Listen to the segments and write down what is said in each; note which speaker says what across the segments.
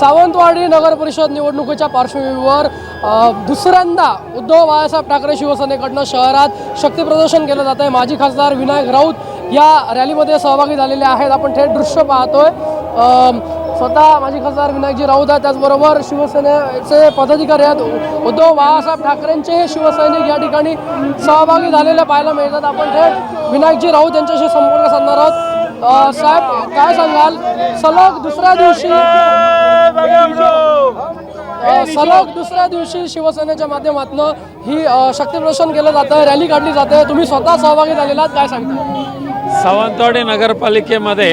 Speaker 1: सावंतवाडी नगर परिषद निवडणुकीच्या पार्श्वभूमीवर दुसऱ्यांदा उद्धव बाळासाहेब ठाकरे शिवसेनेकडनं शहरात शक्तीप्रदर्शन केलं जात आहे. माजी खासदार विनायक राऊत या रॅलीमध्ये सहभागी झालेले आहेत. आपण थेट दृश्य पाहतोय. स्वतः माजी खासदार विनायकजी राऊत आहेत. त्याचबरोबर शिवसेनेचे पदाधिकारी आहेत. उद्धव बाळासाहेब ठाकरेंचे हे शिवसैनिक या ठिकाणी सहभागी झालेले पाहायला मिळतात. आपण थेट विनायकजी राऊत यांच्याशी संपर्क साधणार आहोत. साहेब काय सांगाल? सलग दुसऱ्या दिवशी सलग दुसऱ्या दिवशी शिवसेनेच्या माध्यमातून ही अ, शक्ती प्रदर्शन केलं जातं रॅली काढली जाते. तुम्ही स्वतः सहभागी झालेला आहात काय सांगता?
Speaker 2: सावंतवाडी नगरपालिकेमध्ये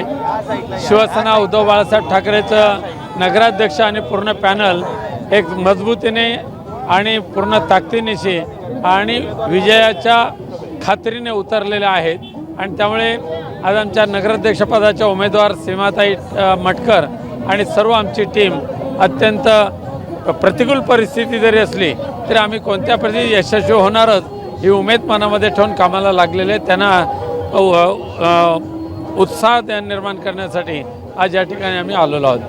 Speaker 2: शिवसेना उद्धव बाळासाहेब ठाकरेचं नगराध्यक्ष आणि पूर्ण पॅनल एक मजबूतीने आणि पूर्ण ताकदीनिशी आणि विजयाच्या खात्रीने उतरलेले आहेत. आणि त्यामुळे आज आमच्या नगराध्यक्षपदाच्या उमेदवार सीमाताई मटकर आणि सर्व आमची टीम अत्यंत प्रतिकूल परिस्थिती जरी असली तरी आम्ही कोणत्या परिस्थिती यशस्वी होणारच ही उमेद मनामध्ये ठेवून कामाला लागलेले त्यांना उत्साह निर्माण करण्यासाठी आज या ठिकाणी आम्ही आलेलो आहोत.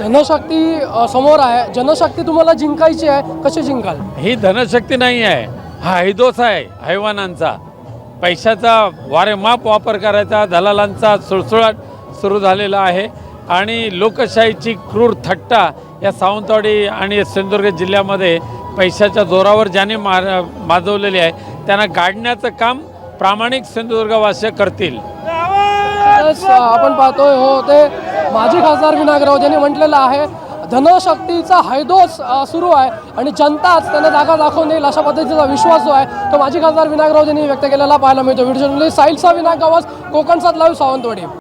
Speaker 1: जनशक्ती अ, समोर आहे. जनशक्ती तुम्हाला जिंकायची आहे? कशी जिंकाल?
Speaker 2: ही धनशक्ती नाही आहे. हा हैदोस आहे हैवानांचा. पैशाचा वारेमाप वापर करायचा दलालांचा सुळसुळाट सुरू झालेला आहे. आणि लोकशाहीची क्रूर थट्टा या सावंतवाडी आणि सिंधुदुर्ग जिल्ह्यामध्ये पैशाच्या जोरावर ज्याने मार माजवलेली आहे त्यांना गाडण्याचं काम प्रामाणिक सिंधुदुर्गवासी करतील.
Speaker 1: Uh, आपण पाहतोय हो ते माजी खासदार विनायक राऊत यांनी म्हटलेलं आहे धनशक्तीचा हैदोस सुरू आहे आणि जनताच त्यांना जागा दाखवून देईल अशा पद्धतीचा विश्वास जो आहे तो माजी खासदार विनायक राऊत यांनी व्यक्त केलेला पाहायला मिळतो. व्हिडिओ जर्नलिस्ट विनायक आवाज कोकण लाईव्ह सावंतवाडी.